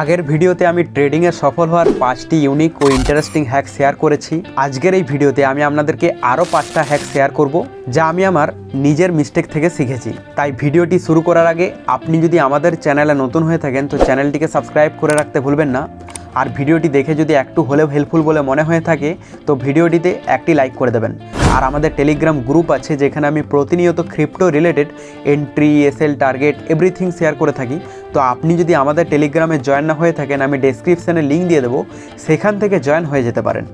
আগের ভিডিওতে আমি ট্রেডিংয়ে সফল হওয়ার পাঁচটি ইউনিক ও ইন্টারেস্টিং হ্যাক শেয়ার করেছি। আজকের এই ভিডিওতে আমি আপনাদেরকে আরও পাঁচটা হ্যাক শেয়ার করব, যা আমি আমার নিজের মিস্টেক থেকে শিখেছি। তাই ভিডিওটি শুরু করার আগে আপনি যদি আমাদের চ্যানেলে নতুন হয়ে থাকেন, তো চ্যানেলটিকে সাবস্ক্রাইব করে রাখতে ভুলবেন না। আর ভিডিওটি দেখে যদি একটু হলেও হেল্পফুল বলে মনে হয়ে থাকে, তো ভিডিওটিতে একটি লাইক করে দেবেন। আর আমাদের টেলিগ্রাম গ্রুপ আছে, যেখানে আমি প্রতিনিয়ত crypto related entry SL target everything share করে থাকি। তো আপনি যদি আমাদের টেলিগ্রামে জয়েন না হয়ে থাকেন, আমি ডেসক্রিপশানে লিঙ্ক দিয়ে দেবো, সেখান থেকে জয়েন হয়ে যেতে পারেন।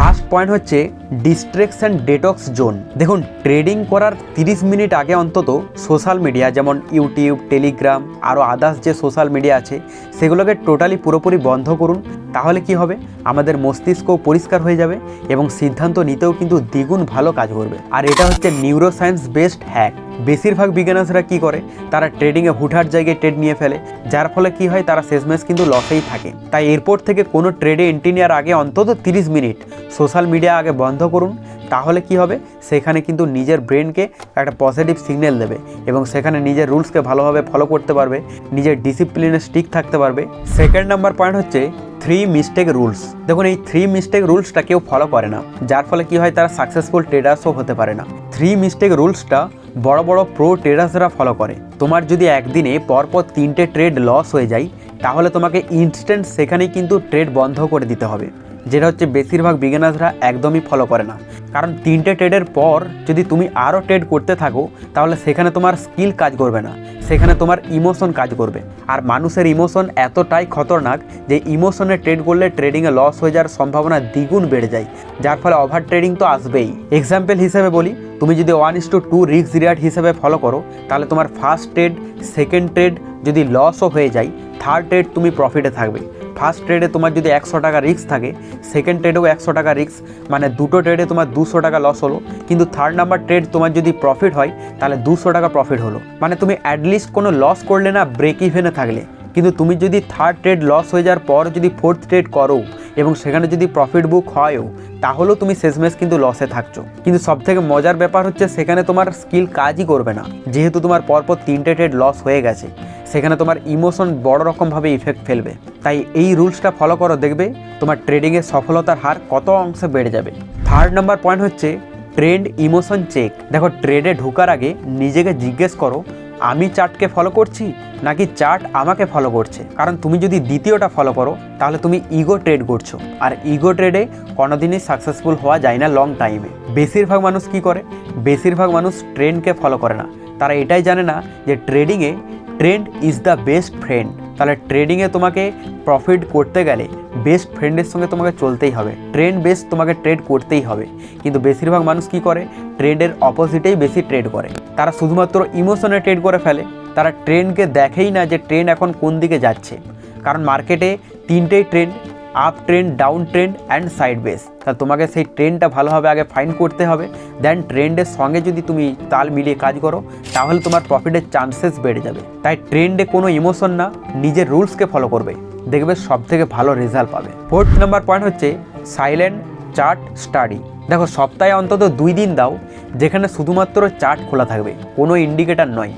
ফার্স্ট পয়েন্ট হচ্ছে ডিস্ট্রেকশন ডেটক্স জোন। দেখুন, ট্রেডিং করার 30 মিনিট আগে অন্তত সোশ্যাল মিডিয়া, যেমন ইউটিউব, টেলিগ্রাম, আরও আদার্স যে সোশ্যাল মিডিয়া আছে, সেগুলোকে টোটালি পুরোপুরি বন্ধ করুন। তাহলে কি হবে? আমাদের মস্তিষ্ক পরিষ্কার হয়ে যাবে এবং সিদ্ধান্ত নিতেও কিন্তু দ্বিগুণ ভালো কাজ করবে। আর এটা হচ্ছে নিউরোসায়েন্স বেসড হ্যাক বেশিরভাগ বিজ্ঞানাসরা কি করে? তারা ট্রেডিংয়ে হুটহাট জায়গায় ট্রেড নিয়ে ফেলে, যার ফলে কি হয়? তারা শেষমেশ কিন্তু লসেই থাকে। তাই এরপর থেকে কোনো ট্রেডে এন্ট্রি নেওয়ার আগে অন্তত 30 মিনিট সোশ্যাল মিডিয়া আগে বন্ধ করুন, তাহলে কি হবে? সেখানে কিন্তু নিজের ব্রেনকে একটা পজিটিভ সিগন্যাল দেবে এবং সেখানে নিজের রুলসকে ভালোভাবে ফলো করতে পারবে, নিজের ডিসিপ্লিনে স্টিক থাকতে পারবে। সেকেন্ড নাম্বার পয়েন্ট হচ্ছে থ্রি মিস্টেক রুলস দেখুন, এই থ্রি মিস্টেক রুলসটা কেউ ফলো করে না, যার ফলে কি হয়? তারা সাকসেসফুল ট্রেডার্সও হতে পারে না। থ্রি মিস্টেক রুলসটা বড় বড় প্রো ট্রেডার্সরা ফলো করে। তোমার যদি একদিনে পরপর তিনটে ট্রেড লস হয়ে যায়, তাহলে তোমাকে ইনস্ট্যান্ট সেখানেই কিন্তু ট্রেড বন্ধ করে দিতে হবে। যেটা হচ্ছে বেশিরভাগ বিগিনার্সরা একদমই ফলো করে না। কারণ তিনটে ট্রেডের পর যদি তুমি আরও ট্রেড করতে থাকো, তাহলে সেখানে তোমার স্কিল কাজ করবে না। সেখানে তোমার ইমোশন কাজ করবে। আর মানুষের ইমোশন এতটাই খতরনাক যে ইমোশনে ট্রেড করলে ট্রেডিংয়ে লস হয়ে যাওয়ার সম্ভাবনা দ্বিগুণ বেড়ে যায়। যার ফলে ওভার ট্রেডিং তো আসবেই। এক্সাম্পল হিসেবে বলি, তুমি যদি ওয়ান ইস টু টু রিক্স রিয়ার্ড হিসেবে ফলো করো, তাহলে তোমার ফার্স্ট ট্রেড সেকেন্ড ট্রেড যদি লসও হয়ে যায় থার্ড ট্রেড তুমি প্রফিটে থাকবে। ফার্স্ট ট্রেডে তোমার যদি একশো টাকা রিক্স থাকে সেকেন্ড ট্রেডেও একশো টাকা রিক্স মানে দুটো ট্রেডে তোমার দুশো টাকা লস হলো। কিন্তু থার্ড নাম্বার ট্রেড তোমার যদি প্রফিট হয়, তাহলে দুশো টাকা প্রফিট হলো। মানে তুমি অ্যাটলিস্ট কোনো লস করলে না ব্রেক ইভেনে থাকলে। কিন্তু তুমি যদি থার্ড ট্রেড লস হয়ে যাওয়ার পর যদি ফোর্থ ট্রেড করো এবং সেখানে যদি প্রফিট বুক হয়ও, তাহলেও তুমি শেষমেশ কিন্তু লসে থাকছো। কিন্তু সবথেকে মজার ব্যাপার হচ্ছে সেখানে তোমার স্কিল কাজই করবে না। যেহেতু তোমার পরপর তিনটে ট্রেড লস হয়ে গেছে, সেখানে তোমার ইমোশন বড় রকমভাবে ইফেক্ট ফেলবে। তাই এই রুলসটা ফলো করো, দেখবে তোমার ট্রেডিংয়ের সফলতার হার কত অংশে বেড়ে যাবে। থার্ড নাম্বার পয়েন্ট হচ্ছে ট্রেন্ড ইমোশন চেক দেখো ট্রেডে ঢোকার আগে নিজেকে জিজ্ঞেস করো আমি চার্টকে ফলো করছি নাকি চার্ট আমাকে ফলো করছে? কারণ তুমি যদি দ্বিতীয়টা ফলো করো, তাহলে তুমি ইগো ট্রেড করছ। আর ইগো ট্রেডে কোনোদিনই সাকসেসফুল হওয়া যায় না লং টাইমে বেশিরভাগ মানুষ কি করে? বেশিরভাগ মানুষ ট্রেন্ডকে ফলো করে না। তারা এটাই জানে না যে ট্রেডিংয়ে trend is the best friend তাহলে ট্রেডিংয়ে তোমাকে প্রফিট করতে গেলে বেস্ট ফ্রেন্ডের সঙ্গে তোমাকে চলতেই হবে। ট্রেন্ড বেস্ট তোমাকে ট্রেড করতেই হবে। কিন্তু বেশিরভাগ মানুষ কি করে? ট্রেন্ডের অপোজিটেই বেশি ট্রেড করে। তারা শুধুমাত্র ইমোশনে ট্রেড করে ফেলে। তারা ট্রেনকে দেখেই না যে ট্রেন এখন কোন দিকে যাচ্ছে। কারণ মার্কেটে তিনটেই trend up trend down trend and side base তা তোমাকে সেই ট্রেন্ডটা ভালোভাবে আগে ফাইন্ড করতে হবে। দেন ট্রেন্ডের সঙ্গে যদি তুমি তাল মিলিয়ে কাজ করো, তাহলে তোমার প্রফিটের চান্সেস বেড়ে যাবে। তাই ট্রেন্ডে কোনো ইমোশন না, নিজের রুলসকে ফলো করবে। দেখবে সব থেকে ভালো রেজাল্ট পাবে। ফোর্থ নাম্বার পয়েন্ট হচ্ছে সাইলেন্ট চার্ট স্টাডি দেখো সপ্তাহে অন্তত দুই দিন দাও, যেখানে শুধুমাত্র চার্ট খোলা থাকবে। কোনো ইন্ডিকেটার নয়।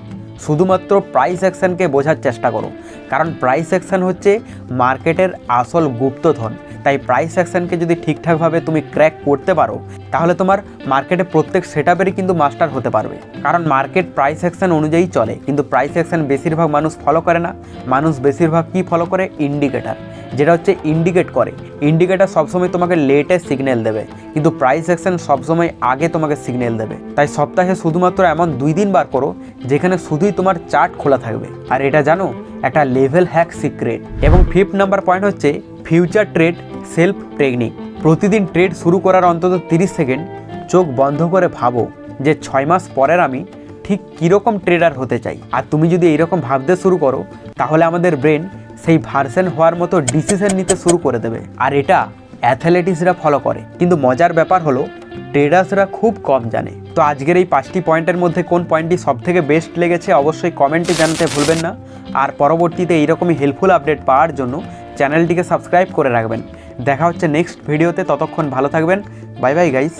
শুধুমাত্র প্রাইস অ্যাকশানকে বোঝার চেষ্টা করো কারণ প্রাইস অ্যাকশান হচ্ছে মার্কেটের আসল গুপ্তধন। তাই প্রাইস অ্যাকশানকে যদি ঠিকঠাকভাবে তুমি ক্র্যাক করতে পারো, তাহলে তোমার মার্কেটে প্রত্যেক সেটআপেরই কিন্তু মাস্টার হতে পারবে। কারণ মার্কেট প্রাইস অ্যাকশান অনুযায়ী চলে, কিন্তু প্রাইস অ্যাকশান বেশিরভাগ মানুষ ফলো করে না। মানুষ বেশিরভাগ কি ফলো করে? ইন্ডিকেটার যেটা হচ্ছে ইন্ডিকেট করে। ইন্ডিকেটার সবসময় তোমাকে লেটে সিগন্যাল দেবে, কিন্তু প্রাইস অ্যাকশন সবসময় আগে তোমাকে সিগন্যাল দেবে। তাই সপ্তাহে শুধুমাত্র এমন দুই দিন বার করো, যেখানে শুধুই তোমার চার্ট খোলা থাকবে। আর এটা জানো, একটা লেভেল হ্যাক সিক্রেট এবং ফিফথ নাম্বার পয়েন্ট হচ্ছে ফিউচার ট্রেড সেলফ টেকনিক প্রতিদিন ট্রেড শুরু করার অন্তত তিরিশ সেকেন্ড চোখ বন্ধ করে ভাবো যে ছয় মাস পরের আমি ঠিক কীরকম ট্রেডার হতে চাই। আর তুমি যদি এইরকম ভাবতে শুরু করো, তাহলে আমাদের ব্রেন সেই ভার্সন হওয়ার মতো ডিসিশন নিতে শুরু করে দেবে। আর এটা অ্যাথলেটিক্সরা ফলো করে। কিন্তু মজার ব্যাপার হলো ট্রেডার্সরা খুব কম জানে। তো আজকের এই পাঁচটি পয়েন্টের মধ্যে কোন পয়েন্টটি সবথেকে বেস্ট লেগেছে অবশ্যই কমেন্টে জানাতে ভুলবেন না। আর পরবর্তীতে এইরকমই হেল্পফুল আপডেট পাওয়ার জন্য চ্যানেলটিকে সাবস্ক্রাইব করে রাখবেন। দেখা হচ্ছে নেক্সট ভিডিওতে ততক্ষণ ভালো থাকবেন। Bye bye guys